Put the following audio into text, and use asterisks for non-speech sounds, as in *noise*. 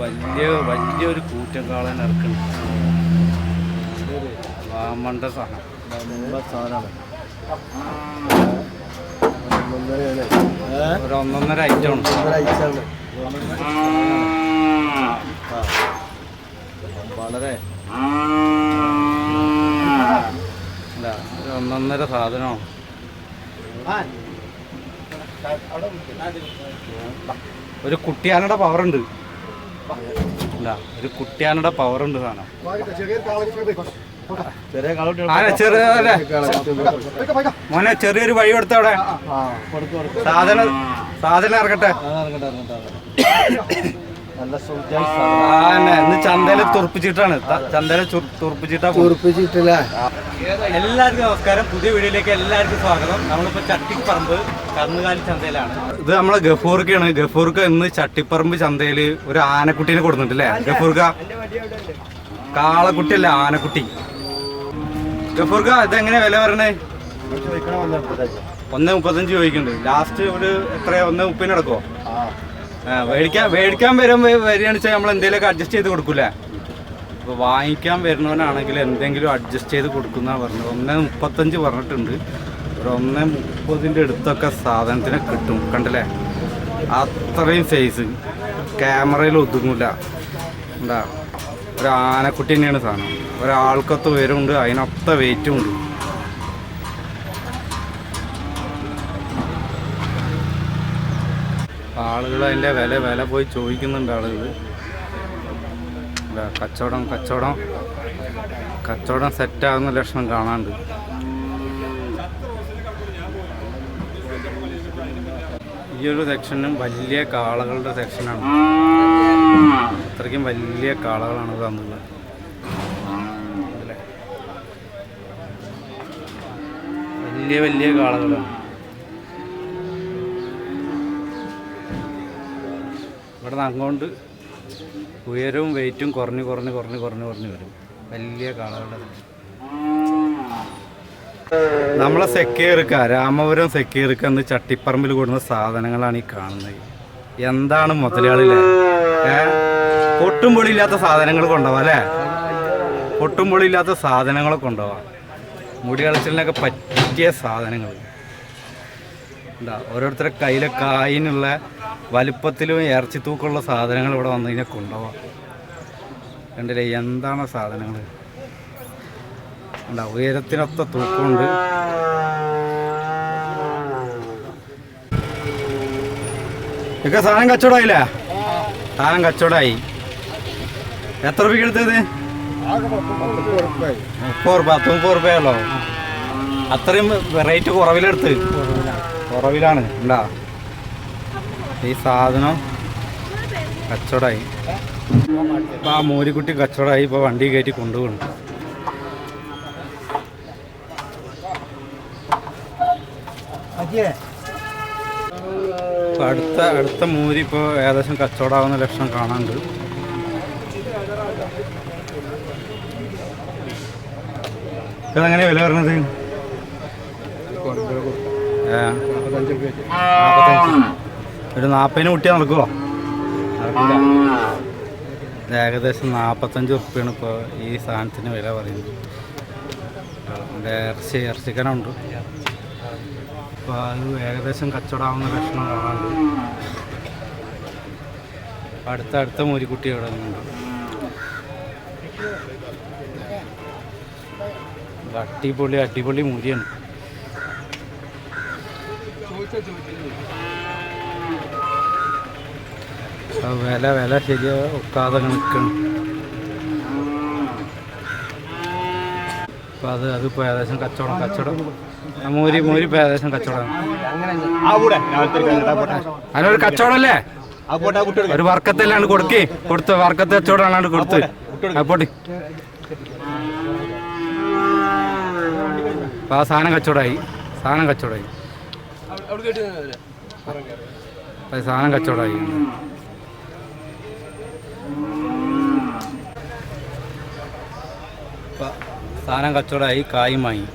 വലിയ വലിയൊരു കൂറ്റൻ കാളൻ ഇറക്കുന്നുണ്ട് വാമണ്ട സാധനമാണ്. ഒരു ഒന്നൊന്നര ഐറ്റം ഉണ്ട്. വളരെ. അല്ല ഒരു ഒന്നൊന്നര സാധനമാണ്. ഒരു കുട്ടിയാനയുടെ പവറുണ്ട് ഒരു കുട്ടിയാനുടെ പവർ ഉണ്ട് സാധനം? മോനെ ചെറിയൊരു വഴി കൊടുത്തവിടെ സാധനം സാധനം ഇറക്കട്ടെ ഇറങ്ങട്ടെ ഇറങ്ങട്ടെ. *coughs* നല്ല ഇന്ന് ചന്തയിൽ തുറപ്പിച്ചിട്ടാണ്. ചന്തയിൽ തുറപ്പിച്ചിട്ടാ തുറപ്പിച്ചിട്ടില്ല. എല്ലാവർക്കും നമസ്കാരം. പുതിയ വീഡിയോയിലേക്ക് എല്ലാവർക്കും സ്വാഗതം. നമ്മളിപ്പോ ചട്ടിപ്പറമ്പ് കന്നുകാലി ചന്തയിലാണ്. ഇത് നമ്മളെ ഗഫൂർക്കാണ്. ഗഫൂർക്ക് ഇന്ന് ചട്ടിപ്പറമ്പ് ചന്തയിൽ ഒരു ആനക്കുട്ടീനെ കൊടുക്കുന്നുണ്ടല്ലേ ഗഫൂർക്ക? കാളക്കുട്ടിയല്ല ആനക്കുട്ടി. ഗഫൂർക്ക ഇതെങ്ങനെ വില വരണേ ഒന്ന് മുപ്പത്തഞ്ച് ചോദിക്കുന്നുണ്ട്. ലാസ്റ്റ് ഒരു എത്ര ഒന്ന് മുപ്പതിന് നടക്കുമോ മേടിക്കാൻ മേടിക്കാൻ വരും വരികയാണെന്ന് വെച്ചാൽ നമ്മൾ എന്തെങ്കിലുമൊക്കെ അഡ്ജസ്റ്റ് ചെയ്ത് കൊടുക്കൂലേ അപ്പോൾ വാങ്ങിക്കാൻ വരുന്നവനാണെങ്കിൽ എന്തെങ്കിലും അഡ്ജസ്റ്റ് ചെയ്ത് കൊടുക്കുന്ന പറഞ്ഞത്. ഒന്ന് മുപ്പത്തഞ്ച് പറഞ്ഞിട്ടുണ്ട്. ഒരു ഒന്ന് മുപ്പതിന്റെ അടുത്തൊക്കെ സാധനത്തിന് കിട്ടും കണ്ടല്ലേ? അത്രയും സൈസ് ക്യാമറയിൽ ഒതുങ്ങില്ല എന്താ? ഒരു ആനക്കുട്ടി തന്നെയാണ് സാധനം. ഒരാൾക്കൊത്ത ഉയരമുണ്ട് അതിനൊത്ത വെയിറ്റും ഉണ്ട്. ആളുകൾ അതിന്റെ വില വില പോയി ചോദിക്കുന്നുണ്ട് ആളുകൾ കച്ചവടം കച്ചവടം. കച്ചവടം സെറ്റാകുന്ന ലക്ഷണം കാണാണ്ട്. ഈ ഒരു സെക്ഷനും വലിയ കാളകളുടെ സെക്ഷനാണ്. അത്രയ്ക്കും വലിയ കാളകളാണ് ഇവിടെ വന്നുള്ളത് വലിയ വലിയ കാളകളാണ്. ഇവിടെ അങ്ങോട്ട് ഉയരവും വെയിറ്റും കുറഞ്ഞ് കുറഞ്ഞ് കുറഞ്ഞ് കുറഞ്ഞ് കുറഞ്ഞ് വരും. വലിയ കാളകളുടെ നമ്മളെ സെക്കേറുക്ക രാമപുരം സെക്കേറുക്ക എന്ന് ചട്ടിപ്പറമ്പിൽ കൂടുന്ന സാധനങ്ങളാണ് ഈ കാണുന്നത്. എന്താണ് മുതലാളില്ലേ ഒട്ടും പൊട്ടും പൊളിയില്ലാത്ത സാധനങ്ങൾ കൊണ്ടുപോവാം അല്ലേ? പൊട്ടും പൊളിയില്ലാത്ത സാധനങ്ങളൊക്കെ കൊണ്ടുപോവാം. മുടി കളച്ചിലിനൊക്കെ പറ്റിയ സാധനങ്ങൾ. എന്താ ഓരോരുത്തരുടെ കയ്യിലെ കായിനുള്ള വലിപ്പത്തിലും ഇറച്ചി തൂക്കമുള്ള സാധനങ്ങൾ ഇവിടെ വന്നു കഴിഞ്ഞാൽ കൊണ്ടുപോവാം. കണ്ടില്ലേ എന്താണ് സാധനങ്ങൾ എന്താ ഉയരത്തിനൊത്ത തൂക്കമുണ്ട്. ഇതൊക്കെ സാധനം കച്ചവടമായില്ലേ? സാധനം കച്ചവടമായി. എത്ര രൂപയ്ക്ക് എടുത്തത്? മുപ്പത് റുപ്യ പത്ത് മുപ്പത് റുപ്യയുള്ളോ അത്രയും റേറ്റ് കുറവിലെടുത്ത്. കുറവിലാണ് ഉണ്ടാ ഈ സാധനം കച്ചവടമായി ഇപ്പം ആ മോരിക്കുട്ടി കച്ചവടമായി ഇപ്പോൾ വണ്ടി കയറ്റി കൊണ്ടുപോകണം ഇപ്പം അടുത്ത അടുത്ത മൂരി ഇപ്പോൾ ഏകദേശം കച്ചവടമാകുന്ന ലക്ഷണം കാണാനുണ്ട്. ഇതെങ്ങനെയാ വില പറഞ്ഞത് ഏ. ഒരു നാൽപ്പതിന് കുട്ടിയാ നടക്കില്ല ഏകദേശം നാൽപ്പത്തഞ്ച് ഉറുപ്പ്യാണ് ഇപ്പോൾ ഈ സാധനത്തിന് വില പറയുന്നത്. ഇറച്ചി ഇറച്ചിക്കനുണ്ട് അപ്പോൾ അത് ഏകദേശം കച്ചവടമാവുന്ന ലക്ഷണം കാണാനുണ്ട് അപ്പോൾ അടുത്ത അടുത്ത മൂരിക്കുട്ടി ഇവിടെ നിന്നുണ്ട്. അടിപൊളി അടിപൊളി മൂരിയാണ്. വില വില ശരിയാ ഒക്കാതെ നിൽക്കണം അപ്പൊ അത് അതിപ്പോൾ ഏകദേശം കച്ചവടം കച്ചവടം. മോരി മോരി ഇപ്പോൾ ഏകദേശം കച്ചവടം. അതിനൊരു കച്ചവടമല്ലേ? ഒരു വർക്കത്തല്ലാണ്ട് കൊടുക്കേ. കൊടുത്ത് വർക്കത്തെ കച്ചവടമാണ് കൊടുത്ത്. അപ്പോട്ടി അപ്പോൾ ആ സാധനം കച്ചവടമായി. സാധനം കച്ചവടമായി. അത് സാധനം കച്ചവടമായി സാധനം കച്ചവടമായി കായും വാങ്ങി